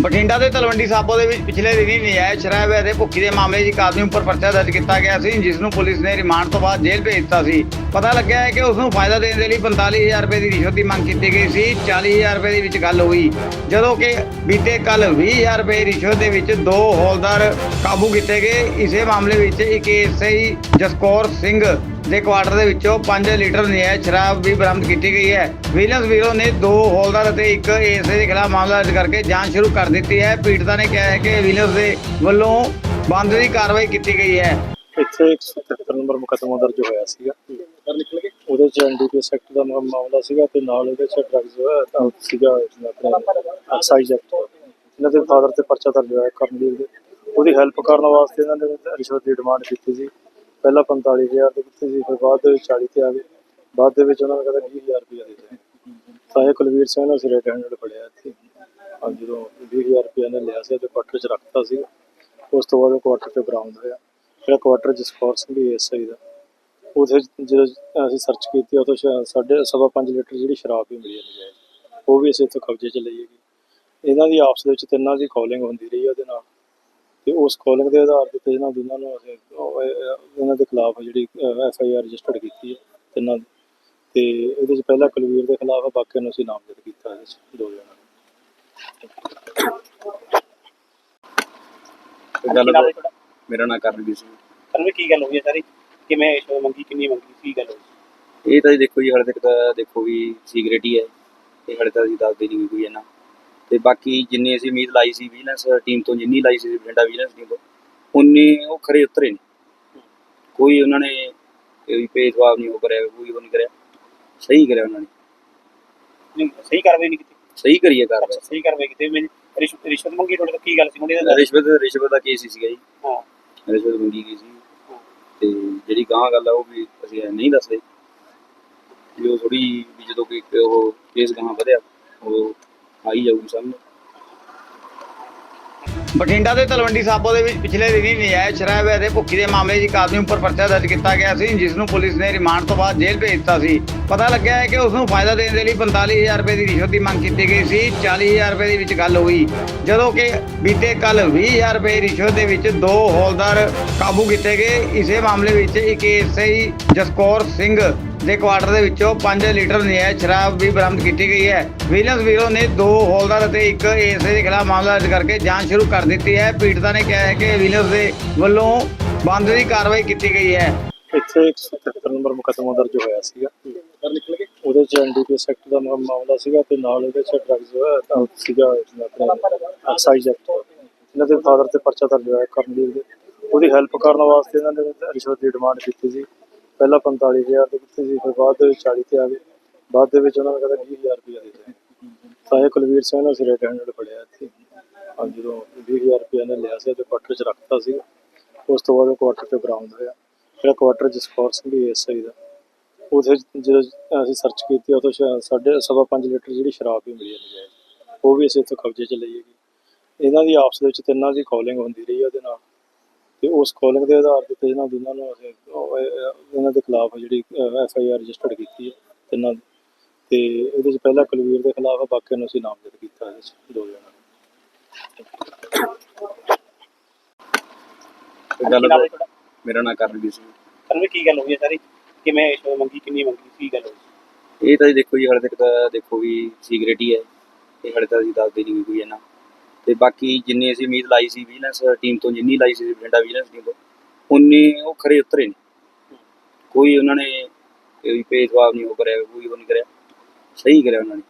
ਬਠਿੰਡਾ ਦੇ ਤਲਵੰਡੀ ਸਾਬੋ ਦੇ ਵਿੱਚ ਪਿਛਲੇ ਦਿਨੀ ਨਜਾਇਜ਼ ਸ਼ਰਾਬ ਅਤੇ ਭੁੱਖੀ ਦੇ ਮਾਮਲੇ 'ਚ ਇੱਕ ਆਦਮੀ ਉੱਪਰ ਪਰਚਾ ਦਰਜ ਕੀਤਾ ਗਿਆ ਸੀ, ਜਿਸ ਨੂੰ ਪੁਲਿਸ ਨੇ ਰਿਮਾਂਡ ਤੋਂ ਬਾਅਦ ਜੇਲ੍ਹ ਭੇਜ ਦਿੱਤਾ ਸੀ। ਪਤਾ ਲੱਗਿਆ ਹੈ ਕਿ ਉਸ ਨੂੰ ਫਾਇਦਾ ਦੇਣ ਦੇ ਲਈ 45000 ਰੁਪਏ ਦੀ ਰਿਸ਼ਵਤ ਦੀ ਮੰਗ ਕੀਤੀ ਗਈ ਸੀ 40000 ਰੁਪਏ ਦੇ ਵਿੱਚ ਗੱਲ ਹੋਈ। ਜਦੋਂ ਕਿ ਬੀਤੇ ਕੱਲ 20000 ਰੁਪਏ ਰਿਸ਼ਵਤ ਦੇ ਵਿੱਚ ਦੋ ਹੌਲਦਾਰ ਕਾਬੂ ਕੀਤੇ ਗਏ। ਇਸੇ ਮਾਮਲੇ ਵਿੱਚ ਇੱਕ ਐਸਆਈ ਜਸਕੌਰ ਸਿੰਘ ਦੇ ਕੁਆਟਰ ਦੇ ਵਿੱਚੋਂ 5 ਲੀਟਰ ਨਜਾਇਜ਼ ਸ਼ਰਾਬ ਵੀ ਬਰਾਮਦ ਕੀਤੀ ਗਈ ਹੈ। ਵਿਜੀਲੈਂਸ ਬਿਊਰੋ ਨੇ ਦੋ ਹੌਲਦਾਰ ਅਤੇ ਇੱਕ ਏਐਸਆਈ ਦੇ ਖਿਲਾਫ ਮਾਮਲਾ ਦਰਜ ਕਰਕੇ ਜਾਂਚ ਸ਼ੁਰੂ ਕਰ ਦਿੱਤੀ ਹੈ। ਪੀੜਤਾ ਨੇ ਕਿਹਾ ਹੈ ਕਿ ਵਿਜੀਲੈਂਸ ਦੇ ਵੱਲੋਂ ਬੰਦ ਦੀ ਕਾਰਵਾਈ ਕੀਤੀ ਗਈ ਹੈ। ਇੱਥੇ 173 ਨੰਬਰ ਮੁਕੱਦਮਾ ਦਰਜ ਹੋਇਆ ਸੀਗਾ। ਉਹਦੇ ਚ ਐਨਡੀਪੀਐਸ ਐਕਟ ਦਾ ਮਾਮਲਾ ਸੀਗਾ ਤੇ ਨਾਲ ਉਹਦੇ ਚ ਡਰੱਗਸ ਸੀਗਾ ਆਪਣੇ ਐਕਸਾਈਜ਼ ਐਕਟ ਇਹਨਾਂ ਦੇ ਫਾਦਰ ਤੇ ਪਰਚਾ ਦਰਜ ਹੋਇਆ ਕਰਨਵੀਰ ਦੇ ਉਹਦੀ ਹੈਲਪ ਕਰਨ ਵਾਸਤੇ ਇਹਨਾਂ ਨੇ ਰਿਸ਼ਵਤ ਦੀ ਡਿਮਾਂਡ ਕੀਤੀ ਸੀ। ਪਹਿਲਾਂ 45000 ਦੇ ਕੀਤੀ ਸੀ, ਫਿਰ ਬਾਅਦ ਦੇ ਵਿੱਚ 40 ਤੇ ਆ ਗਏ ਬਾਅਦ ਦੇ ਵਿੱਚ ਉਹਨਾਂ ਨੇ ਕਹਿੰਦਾ 20000 ਰੁਪਇਆ ਦੇ ਦੇ ਤਾਂ ਇਹ ਕੁਲਵੀਰ ਸਿੰਘ ਨੇ ਸਿਰੇ ਹੈਂਡਲ ਫੜਿਆ ਇੱਥੇ। ਹਾਂ ਜਦੋਂ 20000 ਰੁਪਇਆ ਨੇ ਲਿਆ ਸੀ ਤੇ ਕੁਆਟਰ ਚ ਰੱਖਤਾ ਸੀ। ਉਸ ਤੋਂ ਬਾਅਦ ਉਹ ਕੁਆਟਰ ਤੇ ਬਰਾਮਦ ਹੋਇਆ। ਜਿਹੜਾ ਕੁਆਟਰ ਜਸਕੌਰ ਸਿੰਘ ਦੀ ਐਸਆਈ ਦਾ। ਉਹਦੇ ਜਦੋਂ ਅਸੀਂ ਸਰਚ ਕੀਤੀ, ਉਹ ਤੋਂ ਸ਼ਾ- ਸਾਢੇ ਸਵਾ ਪੰਜ ਲੀਟਰ ਜਿਹੜੀ ਸ਼ਰਾਬ ਵੀ ਮਿਲੀ ਹੈ ਨਜਾਇਜ਼ ਉਹ ਵੀ ਅਸੀਂ ਇੱਥੋਂ ਕਬਜ਼ੇ 'ਚ ਲਈ ਹੈਗੀ ਇਹਨਾਂ ਦੀ ਆਪਸ ਦੇ ਵਿੱਚ ਤਿੰਨਾਂ ਦੀ ਕਾਲਿੰਗ ਹੁੰਦੀ ਰਹੀ ਉਹਦੇ ਨਾਲ। ਤੇ ਉਸ ਕਾਲਿੰਗ ਦੇ ਆਧਾਰ ਤੇ ਇਹਨਾਂ ਦੋਨਾਂ ਨੂੰ ਅਸੀਂ ਇਹਨਾਂ ਦੇ ਖਿਲਾਫ ਜਿਹੜੀ ਐਫ ਆਈ ਆਰ ਰਜਿਸਟਰਡ ਕੀਤੀ ਹੈ ਤਿੰਨਾਂ ਦੀ ਤੇ ਇਹਦੇ 'ਚ ਪਹਿਲਾਂ ਕੁਲਵੀਰ ਦੇ ਖਿਲਾਫ ਹੈ ਬਾਕੀਆਂ ਨੂੰ ਅਸੀਂ ਨਾਮਜ਼ਦ ਕੀਤਾ ਇਹਦੇ ਦੋ ਜਣਾਂ ਨੂੰ। ਤੇ ਗੱਲ ਤਾਂ- ਮੇਰਾ ਨਾਂ ਕਰਨਵੀਰ ਸਿੰਘ। ਤੁਹਾਨੂੰ ਕੀ ਗੱਲ ਹੋਈ ਹੈ ਸਾਰੀ? ਕਿਵੇਂ ਰਿਸ਼ਵਤ ਮੰਗੀ ਕਿੰਨੀ ਮੰਗੀ ਕੀ ਗੱਲ ਹੋਈ? ਇਹ ਤਾਂ ਜੀ ਦੇਖੋ ਜੀ ਹਾਲੇ ਤੱਕ ਤਾਂ ਦੇਖੋ ਵੀ ਸੀਕ੍ਰੇਟ ਹੀ। ਹੈ ਇਹ ਹਾਲੇ ਤੱਕ ਅਸੀਂ ਦੱਸਦੇ ਨਹੀਂ ਕੋਈ ਇਹਨਾਂ। ਤੇ ਬਾਕੀ ਜਿੰਨੀ ਅਸੀਂ ਉਮੀਦ ਲਾਈ ਸੀ ਵਿਜੀਲੈਂਸ ਟੀਮ ਤੋਂ ਜਿੰਨੀ ਲਾਈ ਸੀ ਬਠਿੰਡਾ ਵਿਜੀਲੈਂਸ ਟੀਮ ਤੋਂ ਉਨੇ ਉਹ ਖਰੇ ਉਤਰੇ ਨਹੀਂ ਕੋਈ ਉਹਨਾਂ ਨੇ ਕੋਈ ਭੇਦਭਾਵ ਨਹੀਂ ਉਹ ਕਰਿਆ ਕੋਈ ਉਹ ਨਹੀਂ ਕਰਿਆ। ਸਹੀ ਕਰਿਆ ਉਹਨਾਂ ਨੇ। ਨਹੀਂ, ਸਹੀ ਕਾਰਵਾਈ ਨਹੀਂ ਕੀਤੀ। ਸਹੀ ਕਰੀਏ ਕਾਰਵਾਈ। ਸਹੀ ਕਾਰਵਾਈ ਕੀਤੀ। ਮੈਂ ਰਿਸ਼ਵਤ ਰਿਸ਼ਵਤ ਮੰਗੀ ਤੁਹਾਡੇ ਤੋਂ ਕੀ ਗੱਲ ਸੀ? ਮੁੰਡੇ ਦਾ ਰਿਸ਼ਵਤ ਰਿਸ਼ਵਤ ਦਾ ਕੇਸ ਸੀਗਾ ਜੀ। ਹਾਂ। ਰਿਸ਼ਵਤ ਮੰਗੀ ਗਈ ਸੀ। ਤੇ ਜਿਹੜੀ ਗਾਂ ਗੱਲ ਆ ਉਹ ਵੀ ਅਸੀਂ ਨਹੀਂ ਦੱਸਦੇ। ਜੋ ਥੋੜੀ ਵੀ ਜਦੋਂ ਕੋਈ ਉਹ ਕੇਸ ਗਾਂ ਵਧਿਆ ਉਹ ਆਈ ਜਾਊਗੀ ਸਾਹਮਣੇ ਬਠਿੰਡਾ ਦੇ ਤਲਵੰਡੀ ਸਾਬੋ ਦੇ ਵਿੱਚ ਪਿਛਲੇ ਦਿਨੀ ਨਜਾਇਜ਼ ਸ਼ਰਾਬ ਅਤੇ ਭੁੱਕੀ ਦੇ ਮਾਮਲੇ 'ਚ ਇੱਕ ਆਦਮੀ ਉੱਪਰ ਪਰਚਾ ਦਰਜ ਕੀਤਾ ਗਿਆ ਸੀ ਜਿਸ ਨੂੰ ਪੁਲਿਸ ਨੇ ਰਿਮਾਂਡ ਤੋਂ ਬਾਅਦ ਜੇਲ੍ਹ ਭੇਜ ਦਿੱਤਾ ਸੀ। ਪਤਾ ਲੱਗਿਆ ਹੈ ਕਿ ਉਸ ਨੂੰ ਫਾਇਦਾ ਦੇਣ ਦੇ ਲਈ 45000 ਰੁਪਏ ਦੀ ਰਿਸ਼ਵਤ ਦੀ ਮੰਗ ਕੀਤੀ ਗਈ ਸੀ। 40000 ਰੁਪਏ ਦੇ ਵਿੱਚ ਗੱਲ ਹੋਈ, ਜਦੋਂ ਕਿ ਬੀਤੇ ਕੱਲ 20000 ਰੁਪਏ ਰਿਸ਼ਵਤ ਦੇ ਵਿੱਚ ਦੋ ਹੌਲਦਾਰ ਕਾਬੂ ਕੀਤੇ ਗਏ। ਇਸੇ ਮਾਮਲੇ ਵਿੱਚ ਇੱਕ ਐਸਆਈ ਜਸਕੌਰ ਸਿੰਘ ਦੇ ਕੁਆਟਰ ਦੇ ਵਿੱਚੋਂ 5 ਲੀਟਰ ਨਜਾਇਜ਼ ਸ਼ਰਾਬ ਵੀ ਬਰਾਮਦ ਕੀਤੀ ਗਈ ਹੈ। ਵਿਜੀਲੈਂਸ ਬਿਊਰੋ ਨੇ ਦੋ ਹੌਲਦਾਰ ਅਤੇ ਇੱਕ ਏਐਸਆਈ ਦੇ ਖਿਲਾਫ ਮਾਮਲਾ ਦਰਜ ਕਰਕੇ ਜਾਂਚ ਸ਼ੁਰੂ ਕਰ ਦਿੱਤੀ ਹੈ। ਪੀੜਤਾ ਨੇ ਕਿਹਾ ਹੈ ਕਿ ਵਿਜੀਲੈਂਸ ਦੇ ਵੱਲੋਂ ਬੰਦ ਦੀ ਕਾਰਵਾਈ ਕੀਤੀ ਗਈ ਹੈ। ਇੱਥੇ 173 ਨੰਬਰ ਮੁਕੱਦਮਾ ਦਰਜ ਹੋਇਆ ਸੀਗਾ। ਉਹਦੇ ਚ ਐਨਡੀਪੀਐਸ ਐਕਟ ਦਾ ਮਾ- ਮਾਮਲਾ ਸੀਗਾ ਤੇ ਨਾਲ ਉਹਦੇ ਚ ਡਰੱਗਸ ਸੀਗਾ ਆਪਣੇ ਐਕਸਾਈਜ਼ ਐਕਟ ਇਹਨਾਂ ਦੇ ਫਾਦਰ ਤੇ ਪਰਚਾ ਦਰਜ ਹੋਇਆ ਕਰਨਵੀਰ ਦੇ। ਉਹਦੀ ਹੈਲਪ ਕਰਨ ਵਾਸਤੇ ਇਹਨਾਂ ਨੇ ਰਿਸ਼ਵਤ ਦੀ ਡਿਮਾਂਡ ਕੀਤੀ ਸੀ। ਪਹਿਲਾਂ 45000 ਦੇ ਕੀਤੀ ਸੀ, ਫਿਰ ਬਾਅਦ ਦੇ ਵਿੱਚ 40 ਤੇ ਆ ਗਏ। ਬਾਅਦ ਦੇ ਵਿੱਚ ਉਹਨਾਂ ਨੇ ਕਹਿੰਦਾ 20000 ਰੁਪਇਆ ਦੇ ਦੇ ਤਾਂ ਇਹ ਕੁਲਵੀਰ ਸਿੰਘ ਨੇ ਸਿਰੇ ਹੈਂਡਲ ਫੜਿਆ ਇੱਥੇ। ਹਾਂ ਜਦੋਂ 20000 ਰੁਪਇਆ ਨੇ ਲਿਆ ਸੀ ਤੇ ਕੁਆਟਰ ਚ ਰੱਖਤਾ ਸੀ। ਉਸ ਤੋਂ ਬਾਅਦ ਉਹ ਕੁਆਟਰ ਤੇ ਬਰਾਮਦ ਹੋਇਆ। ਜਿਹੜਾ ਕੁਆਟਰ ਜਸਕੌਰ ਸਿੰਘ ਦੀ ਐਸਆਈ ਦਾ ਉਹਦੇ ਜਦੋਂ ਅਸੀਂ ਸਰਚ ਕੀਤੀ, ਉਹ ਤੋਂ ਸਾਢੇ ਸਵਾ ਪੰਜ ਲੀਟਰ ਜਿਹੜੀ ਸ਼ਰਾਬ ਵੀ ਮਿਲੀ ਹੈ ਨਜਾਇਜ਼। ਉਹ ਵੀ ਅਸੀਂ ਇੱਥੋਂ ਕਬਜ਼ੇ 'ਚ ਲਈ ਹੈਗੀ ਇਹਨਾਂ ਦੀ ਆਪਸ ਦੇ ਵਿੱਚ ਤਿੰਨਾਂ ਦੀ ਕਾਲਿੰਗ ਹੁੰਦੀ ਰਹੀ ਉਹਦੇ ਨਾਲ। ਤੇ ਉਸ ਕਾਲਿੰਗ ਦੇ ਆਧਾਰ ਤੇ ਇਹਨਾਂ ਦੋਨਾਂ ਨੂੰ ਅਸੀਂ ਇਹਨਾਂ ਦੇ ਖਿਲਾਫ ਜਿਹੜੀ ਐਫ ਆਈ ਆਰ ਰਜਿਸਟਰਡ ਕੀਤੀ ਹੈ ਤਿੰਨਾਂ ਤੇ ਇਹਦੇ 'ਚ ਪਹਿਲਾਂ ਕੁਲਵੀਰ ਦੇ ਖਿਲਾਫ ਹੈ ਬਾਕੀਆਂ ਨੂੰ ਅਸੀਂ ਨਾਮਜ਼ਦ ਕੀਤਾ 'ਚ ਦੋ ਜਣਾਂ ਨੂੰ। ਤੇ ਗੱਲ ਹੈ ਤਾਂ- ਮੇਰਾ ਨਾਂ ਕਰਨਵੀਰ ਸਿੰਘ। ਤੁਹਾਨੂੰ ਕੀ ਗੱਲ ਹੋਈ ਹੈ ਸਾਰੀ? ਕਿਵੇਂ ਰਿਸ਼ਵਤ ਮੰਗੀ ਕਿੰਨੀ ਮੰਗੀ ਕੀ ਗੱਲ ਹੋਈ? ਇਹ ਤਾਂ ਜੀ ਦੇਖੋ ਜੀ ਹਾਲੇ ਤੱਕ ਤਾਂ ਦੇਖੋ ਵੀ ਸੀਕ੍ਰੇਟ ਹੀ ਹੈ। ਇਹ ਹਾਲੇ ਤੱਕ ਅਸੀਂ ਦੱਸਦੇ ਨਹੀਂ ਕੋਈ ਇਹਨਾਂ ਤੇ ਬਾਕੀ ਜਿੰਨੀ ਅਸੀਂ ਉਮੀਦ ਲਾਈ ਸੀ ਵਿਜੀਲੈਂਸ ਟੀਮ ਤੋਂ ਜਿੰਨੀ ਲਾਈ ਸੀ ਬਠਿੰਡਾ ਵਿਜੀਲੈਂਸ ਟੀਮ ਤੋਂ ਉਨੇ ਉਹ ਖਰੇ ਉਤਰੇ ਨਹੀਂ ਕੋਈ ਉਹਨਾਂ ਨੇ ਕੋਈ ਭੇਦਭਾਵ ਨਹੀਂ ਉਹ ਕਰਿਆ ਕੋਈ ਉਹ ਨਹੀਂ ਕਰਿਆ। ਸਹੀ ਕਰਿਆ ਉਹਨਾਂ ਨੇ।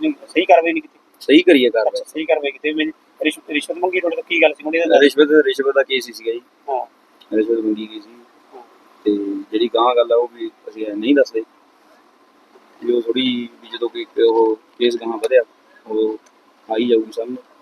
ਨਹੀਂ, ਸਹੀ ਕਾਰਵਾਈ ਨਹੀਂ ਕੀਤੀ? ਸਹੀ ਕਰੀਏ ਕਾਰਵਾਈ। ਸਹੀ ਕਾਰਵਾਈ ਕੀਤੀ। ਮੈਂ ਰਿਸ਼ਵਤ ਰਿਸ਼ਵਤ ਮੰਗੀ ਤੁਹਾਡੇ ਤੋਂ? ਕੀ ਗੱਲ ਸੀ ਮੁੰਡੇ ਦਾ? ਰਿਸ਼ਵਤ ਰਿਸ਼ਵਤ ਦਾ ਕੇਸ ਹੀ ਸੀਗਾ ਜੀ। ਹਾਂ। ਰਿਸ਼ਵਤ ਮੰਗੀ ਗਈ ਸੀ। ਤੇ ਜਿਹੜੀ ਗਾਂ ਗੱਲ ਆ ਉਹ ਵੀ ਅਸੀਂ ਨਹੀਂ ਦੱਸਦੇ। ਜੋ ਥੋੜੀ ਵੀ ਜਦੋਂ ਕੋਈ ਉਹ ਕੇਸ ਗਾਂ ਵਧਿਆ ਉਹ ਆਈ ਜਾਊਗੀ ਸਾਹਮਣੇ